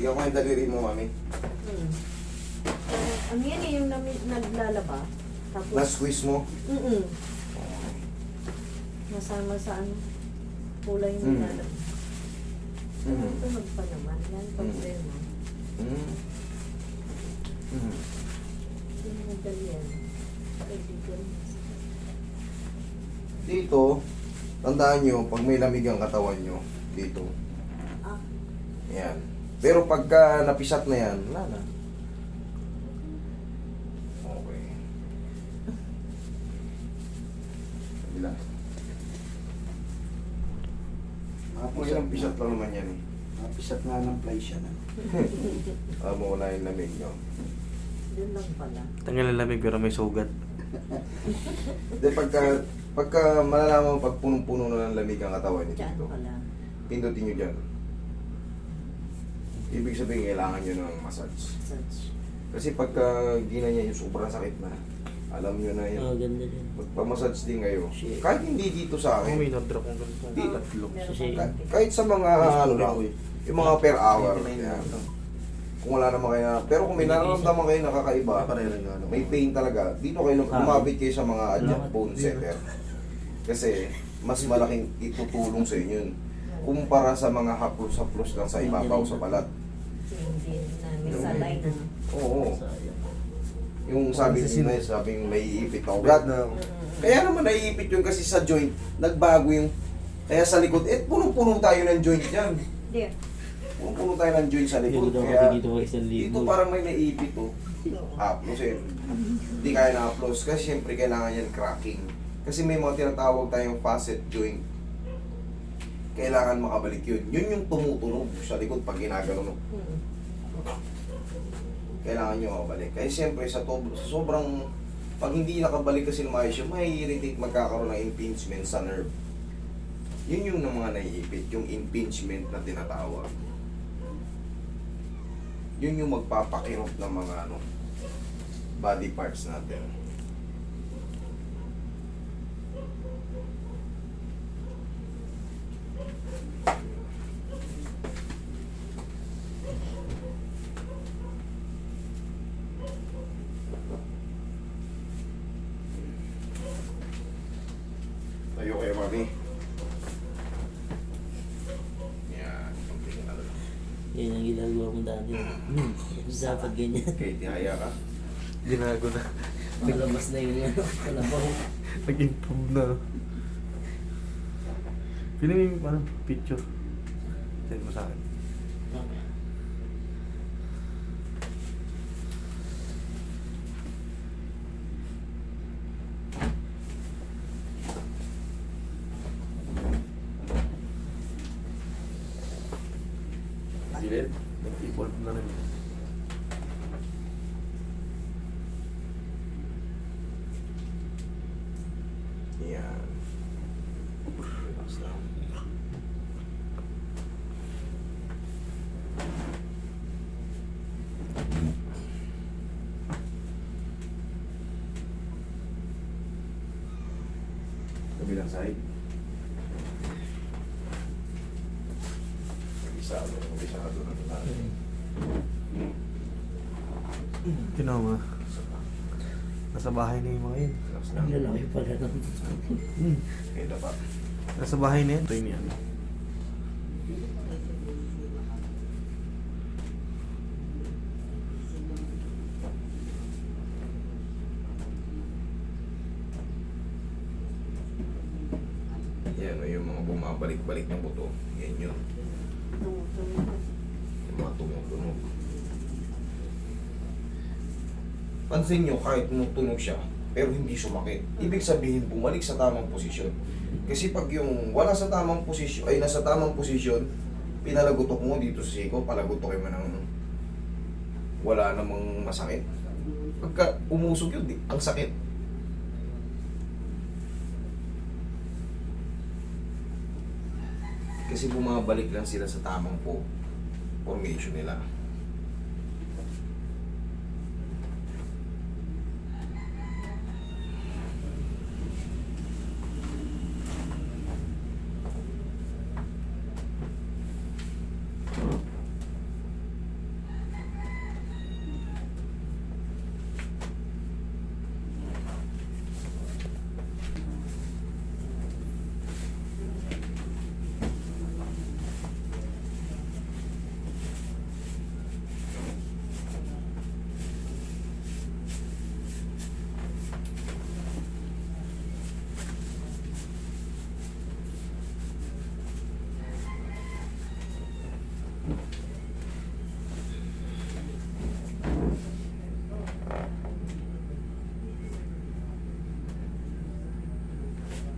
Tignan ko yung daliri mo, mami. Hmm. Ang yan eh, yung nami- naglalaba. Tapos, Na-squeeze mo. mm Nasama sa ano, kulay ng Mm. Mm. Tunog pa naman. Yan, problema. Mm. Mm. Yung madali yan. Kaibigan. Dito, tandaan nyo, pag may lamig ang katawan nyo, dito. Ah, Yan. Pero pagka napisat na yan, wala na. Okay. Kabila. Okay lang, pisat lang naman yan eh. Napisat nga ng fly siya na. Alam mo, wala yung lamig nyo. yun lang pala. Tanggal ang lamig pero may sugat. Hindi, pagka, pagka malalaman mo pag punong-puno na ng lamig ang katawan nyo Diyan dito, pala. pindutin nyo dyan. Ibig sabihin, kailangan nyo ng massage. Such. Kasi pagka ginanya yung sobrang sakit na, alam nyo na yun. Oo, ganda din. Magpamassage din kayo. Shit. Kahit hindi dito sa Ako may akin, na-drop ang ganito. Di. Tatlo. Kahit sa mga ano lang, yung mga per hour. Yan. Kung wala naman kayo na, pero kung may nararamdaman kayo nakakaiba, may pain talaga, dito kayo lumapit kayo sa mga adjunct bone setter. Kasi mas malaking itutulong sa inyo yun. Kumpara sa mga haplos-haplos lang sa ibabaw sa balat. Hindi namin sa line na. Oo. Yung sabi nila, sabing may iipit na ugat. Kaya naman naiipit yun kasi sa joint, nagbago yung... Kaya sa likod, eh, punong-puno tayo ng joint yan. Hindi. Punong-puno tayo ng joint sa likod. Kaya dito parang may naiipit oh. Haplos eh. Hindi kaya na-haplos kasi siyempre kailangan yan cracking. Kasi may mga tinatawag tayong facet joint. Kailangan makabalik yun. Yun yung tumutunog sa likod pag ginagano. Hmm. Kailangan nyo makabalik. Kaya siyempre sa, to- sa sobrang pag hindi nakabalik kasi ng maayos yun, may irritate magkakaroon ng impingement sa nerve. Yun yung ng mga naiipit, yung impingement na tinatawag. Yun yung magpapakirot ng mga ano, body parts natin. Tayo kayo, mami. Yan, konting ano lang. Yan ang ginagawa mo dati. Hmm. Dapat ganyan. Okay, tihaya ka. Ginago na. Malabas na yun yan. Kalabaw. Nag-improve na. Pili mo yung ano, picture. Send mo sa akin. Gilid. Nag-evolve na rin. Yan. Relax lang. Kabilang side. Kabisado, kabisado na natin. Tinama. Nasa bahay na yung mga yun. Ang lalaki pala nun. Kaya pa. Nasa bahay na yun. Ito yun. Yan, o, yung mga bumabalik-balik na buto. Yan yun. Yung mga tumutunog. Pansin nyo, kahit tumutunog siya, pero hindi sumakit. Ibig sabihin, bumalik sa tamang posisyon. Kasi pag yung wala sa tamang posisyon, ay nasa tamang posisyon, pinalagutok mo dito sa siko, palagutok mo ng wala namang masakit. Pagka umusog yun, di- ang sakit. Kasi bumabalik lang sila sa tamang po formation nila.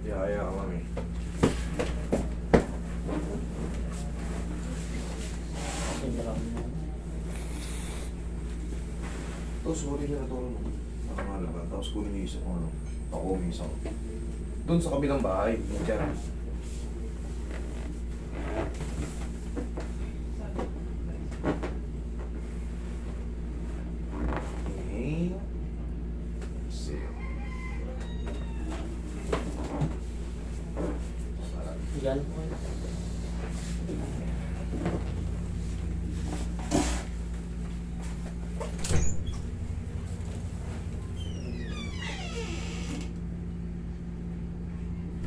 Yaya ka mami. Sobrang Tapos huli niya na ito, ano? Nakamala ba? Tapos kunin niyo isa kung ano. Ako may isa. Doon sa kabilang bahay. Diyan. Okay. See. Galing ko.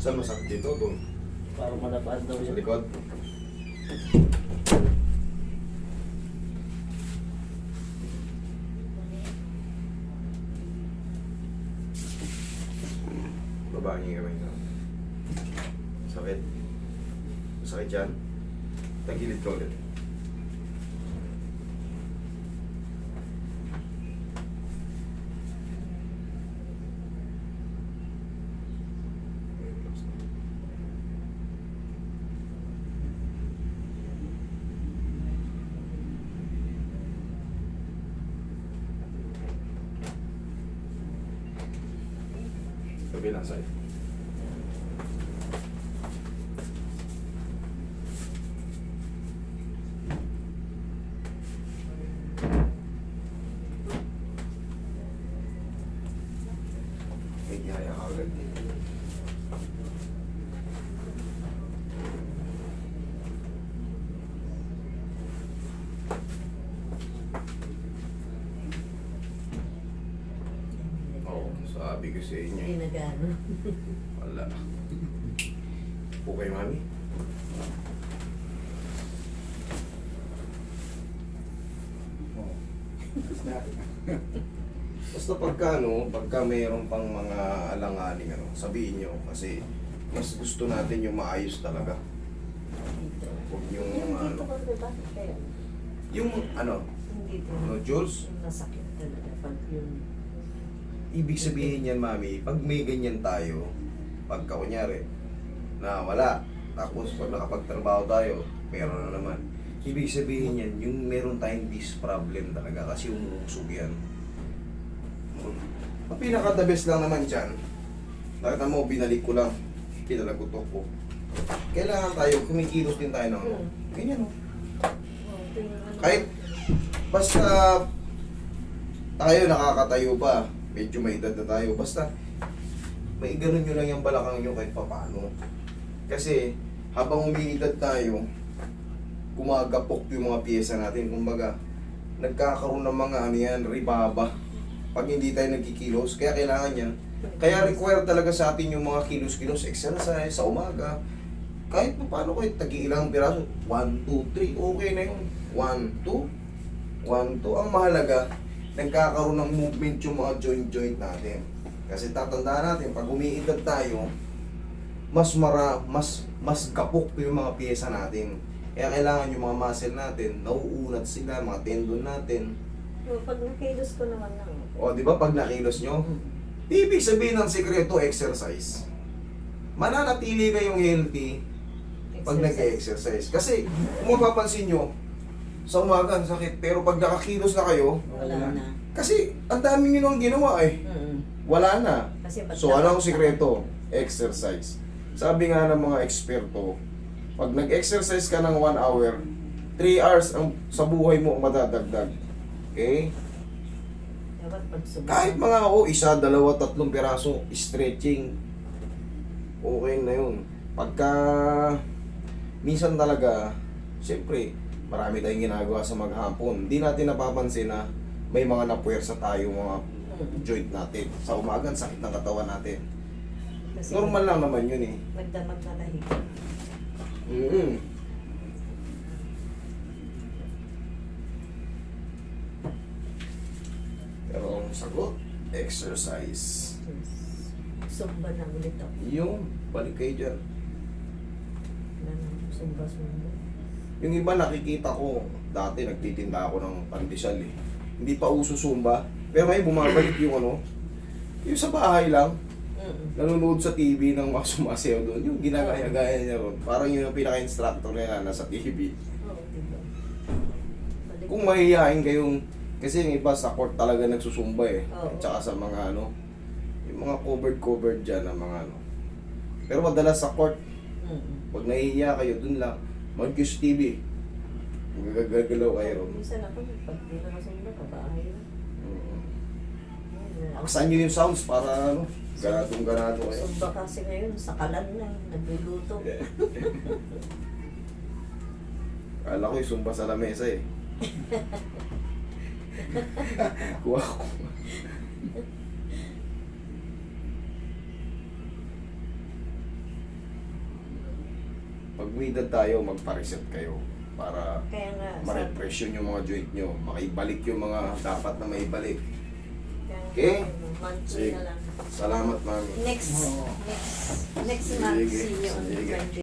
Saan masakit dito? Doon. Parang malapad daw Sa yun. likod. Baba yung kamay nyo. Sakit. Sakit yan. Tagilid ka ulit. Kabilang side. May yaya ka agad. Oo, sabi ko sa inyo. Hindi nagano. Wala. Okay, mami? Oo. Tapos na. Basta pagka, no, pagka mayroon pang mga alanganing, ano, sabihin nyo, kasi mas gusto natin yung maayos talaga. Huwag yung, Yung ano, dito ko, diba? Kaya, yung, ano, yung dito. ano, Jules, Yung nasakit talaga. Pag yung, ibig sabihin yan, mami, pag may ganyan tayo, pagka kunyari, na wala, tapos pag nakapagtrabaho tayo, meron na naman. Ibig sabihin yan, yung meron tayong disc problem talaga kasi umusog yan. Ang pinaka the best lang naman dyan, nakita mo, binalik ko lang, pinalagutok ko. Kailangan tayo, kumikilos din tayo ng ano. Ganyan o. oh. Kahit basta tayo nakakatayo pa, medyo may edad na tayo, basta may ganun nyo lang yung balakang nyo kahit papano. Kasi habang umiidad tayo, gumagapok yung mga pyesa natin. Kumbaga, nagkakaroon ng mga ano yan, ribaba. Pag hindi tayo nagkikilos, kaya kailangan yan. Kaya require talaga sa atin yung mga kilos-kilos exercise sa umaga. Kahit pa paano kahit tagi-ilang piraso, 1, 2, 3, okay na yun. 1, 2, 1, 2. Ang mahalaga, nagkakaroon ng movement yung mga joint-joint natin. Kasi tatandaan natin, pag umiidad tayo, mas mara, mas mas kapok yung mga pyesa natin. Kaya kailangan yung mga muscle natin, nauunat sila, mga tendon natin. Oh, pag nakilos ko naman lang. O, di ba pag nakilos nyo, ibig sabihin ng sekreto, exercise. Mananatili kayong healthy pag nag-exercise. Kasi, kung mapapansin nyo, sa umaga, ang sakit. Pero pag nakakilos na kayo, Wala na. kasi ang dami nyo nang ginawa eh. Wala na. Kasi So, ano ang sikreto? Exercise. Sabi nga ng mga eksperto, pag nag-exercise ka ng 1 hour, 3 hours ang, sa buhay mo ang madadagdag. Okay? Dapat. Kahit mga o isa, dalawa, tatlong piraso, stretching. Okay na yun. Pagka minsan talaga, siyempre, marami tayong ginagawa sa maghapon. Hindi natin napapansin na may mga napuwersa tayo mga joint natin. Sa umaga, sakit ng katawan natin. Kasi Normal lang naman yun eh. Nagdamag na lahig. mm Pero ang sagot, exercise. Sumba na ulit ako. Yung, balik kayo dyan. Wala na, Sumba, sumba. Yung iba nakikita ko, dati nagtitinda ako ng pandesal eh. Hindi pa uso Zumba. Pero ngayon bumabalik yung ano, yung sa bahay lang, nanonood sa TV ng mga sumasayaw doon, yung ginagaya-gaya niya ron. Parang yun ang pinaka-instructor niya na nasa TV. Kung mahihain kayong, kasi yung iba sa court talaga nagsusumba eh. At saka sa mga ano, yung mga covered-covered dyan na mga ano. Pero madalas sa court, pag nahihiya kayo, dun lang, mag-kiss TV. Magagagalaw kayo ron. Minsan ako, pag di na kasunod, kabahay na. Mm. Ayun, Aksan nyo yung sounds para ano, ganadong ganado kayo. Sumba kasi ngayon, sa kalan na, nagluluto. Kala ko yung sumba sa lamesa eh. Kuha ko. Pag may edad tayo, magpa-reset kayo para Kaya nga, sabi, ma-repression yung mga joint nyo, makibalik yung mga dapat na maibalik. Okay? Sige. Salamat, mami. Next, next, next month, Sige, see you on sige. the 20.